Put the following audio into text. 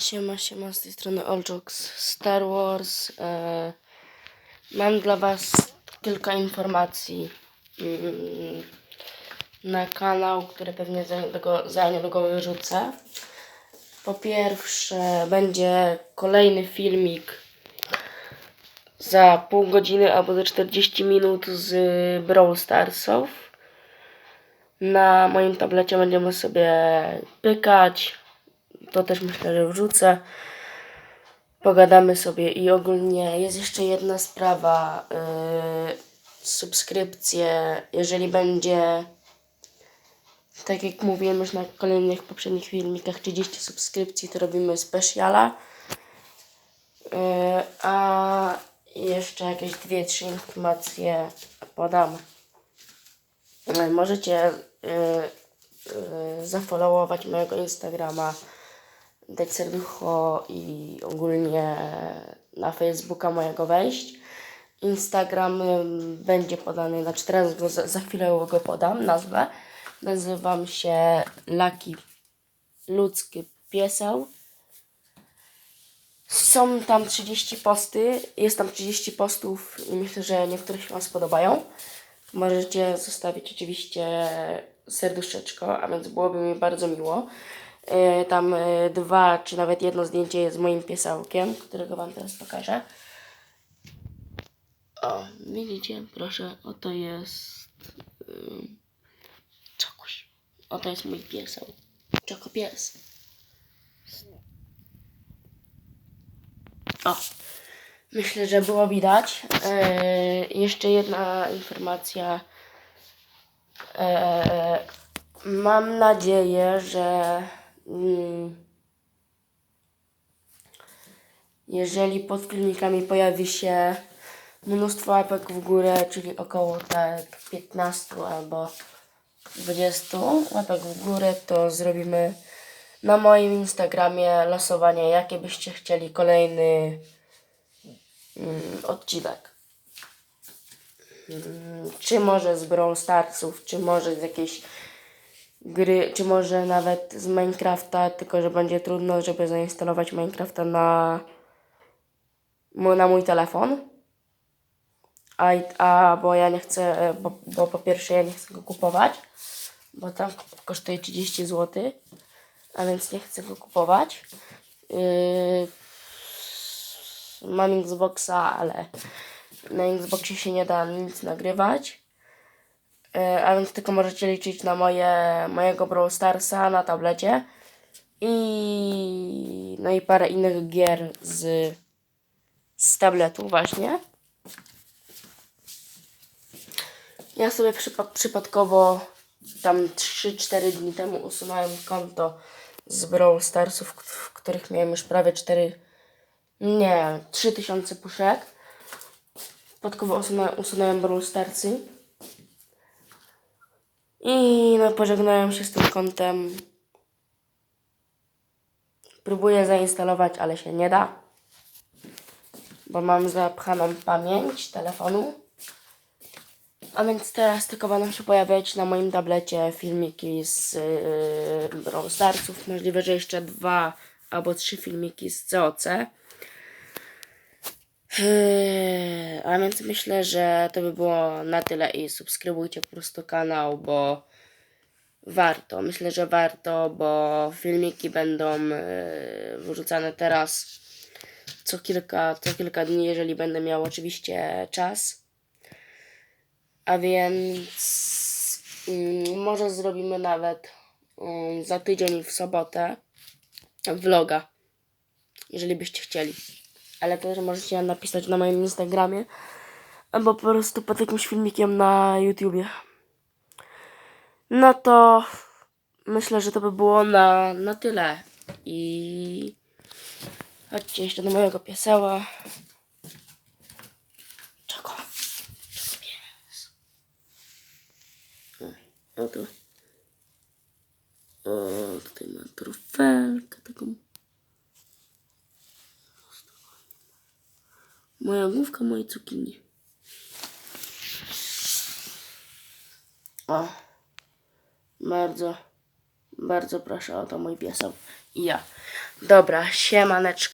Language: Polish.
Siema, siema, z tej strony Oljox Star Wars. E, mam dla Was kilka informacji mm, na kanał, który pewnie za niedługo, za niedługo wyrzucę. Po pierwsze, będzie kolejny filmik za pół godziny albo za 40 minut z Brawl Starsów. Na moim tablecie będziemy sobie pykać, to też myślę, że wrzucę. Pogadamy sobie i ogólnie jest jeszcze jedna sprawa. Yy, subskrypcje, jeżeli będzie, tak jak mówiłem już na kolejnych poprzednich filmikach, 30 subskrypcji, to robimy speciala. Yy, a jeszcze jakieś dwie, trzy informacje podam. Yy, Możecie yy, yy, zafollowować mojego Instagrama, dać serducho i ogólnie na Facebooka mojego wejść. Instagram będzie podany, znaczy teraz go za, za chwilę go podam, nazwę. Nazywam się Lucky Ludzki Pieseł. Są tam 30 posty, jest tam 30 postów i myślę, że niektóre się Wam spodobają. Możecie zostawić oczywiście serduszeczko, a więc byłoby mi bardzo miło. E, Tam e, dwa, czy nawet jedno zdjęcie jest z moim piesełkiem, którego Wam teraz pokażę. O, widzicie? Proszę, oto jest... Ym, czokuś. Oto jest mój pieseł. Czokopies. O, myślę, że było widać. E, jeszcze jedna informacja. Mam nadzieję, że jeżeli pod filmikami pojawi się mnóstwo łapek w górę, czyli około tak 15 albo 20 łapek w górę, to zrobimy na moim Instagramie losowanie, jakie byście chcieli kolejny mm, odcinek. Mm, Czy może z Brawl Starsów, czy może z jakiejś gry, czy może nawet z Minecrafta, tylko że będzie trudno, żeby zainstalować Minecrafta na, na mój telefon. A, a bo ja nie chcę, e, bo, bo po pierwsze ja nie chcę go kupować, bo tam kosztuje 30 zł, a więc nie chcę go kupować. Yy, mam Xboxa, ale na Xboxie się nie da nic nagrywać. E, a więc tylko możecie liczyć na moje, mojego Brawl Starsa na tablecie i no i parę innych gier z, z tabletu właśnie. Ja sobie przypa- przypadkowo tam 3-4 dni temu usunąłem konto z Brawl Starsów, w których miałem już prawie 4, nie, 3000 puszek. Przypadkowo usunąłem, usunąłem Brawl Starsy. I no pożegnałem się z tym kontem. Próbuję zainstalować, ale się nie da. Bo mam zapchaną pamięć telefonu. A więc teraz tylko będą się pojawiać na moim tablecie filmiki z yy, Brawl Starsów. Możliwe, że jeszcze dwa albo trzy filmiki z COC. Yy, a więc myślę, że to by było na tyle i subskrybujcie po prostu kanał, bo warto. Myślę, że warto, bo filmiki będą yy, wyrzucane teraz co kilka, co kilka dni, jeżeli będę miał oczywiście czas. A więc mm, może zrobimy nawet mm, za tydzień w sobotę vloga, jeżeli byście chcieli. Ale też możecie napisać na moim Instagramie albo po prostu pod jakimś filmikiem na YouTubie. No to myślę, że to by było na, na tyle. I chodźcie jeszcze do mojego pieseła. Czego? Pies. O, tu. O, tutaj ma trufelkę taką. Moja główka, moje cukinie. O. Bardzo, Bardzo proszę o to mój piesek i ja. Dobra, siemaneczko.